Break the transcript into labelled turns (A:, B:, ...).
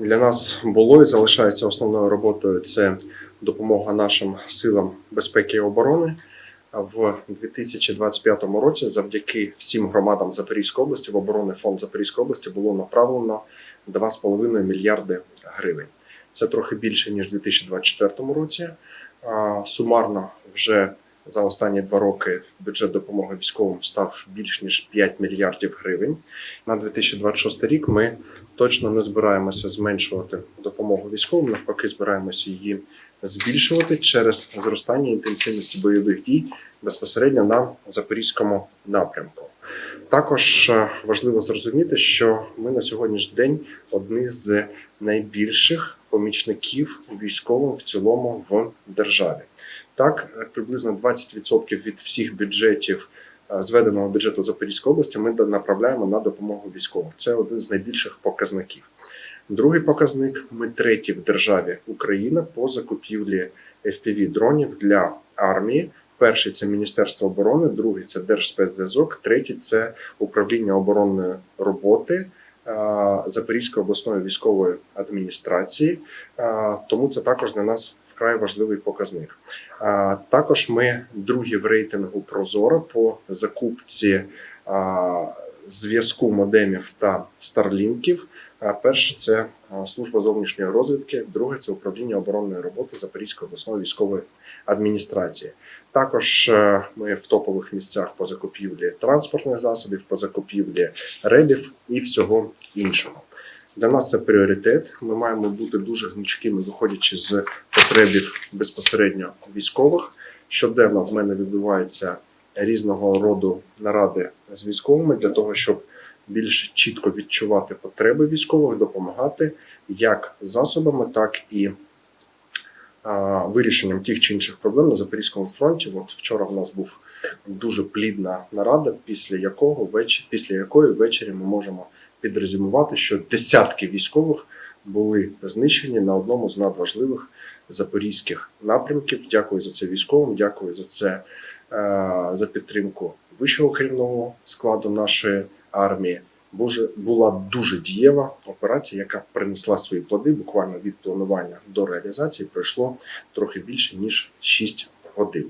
A: для нас було і залишається основною роботою це допомога нашим силам безпеки і оборони. В 2025 році, завдяки всім громадам Запорізької області, в оборонний фонд Запорізької області було направлено 2,5 мільярди гривень. Це трохи більше ніж у 2024 році. Сумарно вже за останні два роки бюджет допомоги військовим став більш ніж 5 мільярдів гривень. На 2026 рік ми точно не збираємося зменшувати допомогу військовим, навпаки, збираємося її збільшувати через зростання інтенсивності бойових дій безпосередньо на запорізькому напрямку. Також е, важливо зрозуміти, що ми на сьогоднішній день одні з найбільших помічників військовим в цілому в державі. Так, приблизно 20% від всіх бюджетів е, зведеного бюджету Запорізької області ми направляємо на допомогу військовим. Це один з найбільших показників. Другий показник: ми треті в державі Україна по закупівлі fpv дронів для армії. Перший це Міністерство оборони, другий це Держспецзв'язок, третій це управління оборонної роботи е, Запорізької обласної військової адміністрації. Е, Тому це також для нас вкрай важливий показник. Е, Також ми другі в рейтингу Прозоро по закупці зв'язку модемів та старлінків. Е, Перше це служба зовнішньої розвідки, друге це управління оборонної роботи Запорізької обласної військової адміністрації. Також е, ми в топових місцях по закупівлі транспортних засобів, по закупівлі ребів і всього іншого. Для нас це пріоритет. Ми маємо бути дуже гнучкими, виходячи з потребів безпосередньо військових. Щоденно в мене відбуваються різного роду наради з військовими для того, щоб більш чітко відчувати потреби військових, допомагати як засобами, так і а, вирішенням тих чи інших проблем на Запорізькому фронті. От вчора в нас був дуже плідна нарада, після якого після якої ввечері ми можемо підрезюмувати, що десятки військових були знищені на одному з надважливих запорізьких напрямків. Дякую за це військовим. Дякую за це е, за підтримку вищого керівного складу нашої армії. Боже, була дуже дієва операція, яка принесла свої плоди. Буквально від планування до реалізації пройшло трохи більше ніж 6 годин.